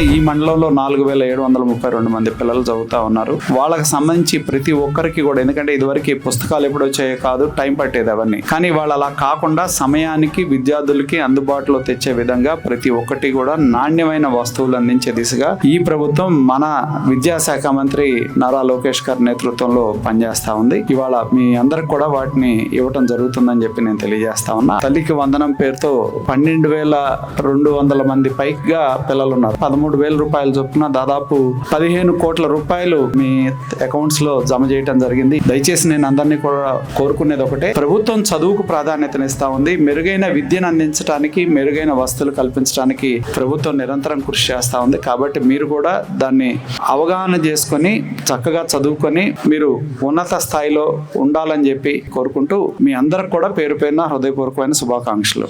ఈ మండలంలో నాలుగు వేల ఏడు వందల ముప్పై రెండు మంది పిల్లలు చదువుతా ఉన్నారు. వాళ్ళకి సంబంధించి ప్రతి ఒక్కరికి కూడా ఎందుకంటే ఇదివరకు పుస్తకాలు ఎప్పుడు వచ్చాయో కాదు టైం పట్టేది అవన్నీ. కానీ వాళ్ళు అలా కాకుండా సమయానికి విద్యార్థులకి అందుబాటులో తెచ్చే విధంగా ప్రతి ఒక్కటి కూడా నాణ్యమైన వస్తువులు అందించే దిశగా ఈ ప్రభుత్వం మన విద్యాశాఖ మంత్రి నారా లోకేష్ గారి నేతృత్వంలో పనిచేస్తా ఉంది. ఇవాళ మీ అందరికి కూడా వాటిని ఇవ్వటం జరుగుతుందని చెప్పి నేను తెలియజేస్తా ఉన్నా. తల్లికి వందనం పేరుతో పన్నెండు వేల రెండు వందల మంది పైగా పిల్లలు ఉన్నారు. పదమూడు వేల రూపాయల చొప్పున దాదాపు పదిహేను కోట్ల రూపాయలు మీ అకౌంట్స్లో జమ చేయడం జరిగింది. దయచేసి నేను అందరినీ కూడా కోరుకునేది ఒకటే. ప్రభుత్వం చదువుకు ప్రాధాన్యతనిస్తా ఉంది. మెరుగైన విద్యను అందించడానికి మెరుగైన వసతులు కల్పించడానికి ప్రభుత్వం నిరంతరం కృషి చేస్తూ ఉంది. కాబట్టి మీరు కూడా దాన్ని అవగాహన చేసుకొని చక్కగా చదువుకొని మీరు ఉన్నత స్థాయిలో ఉండాలని చెప్పి కోరుకుంటూ మీ అందరికి కూడా పేరు పేరున హృదయపూర్వకమైన శుభాకాంక్షలు.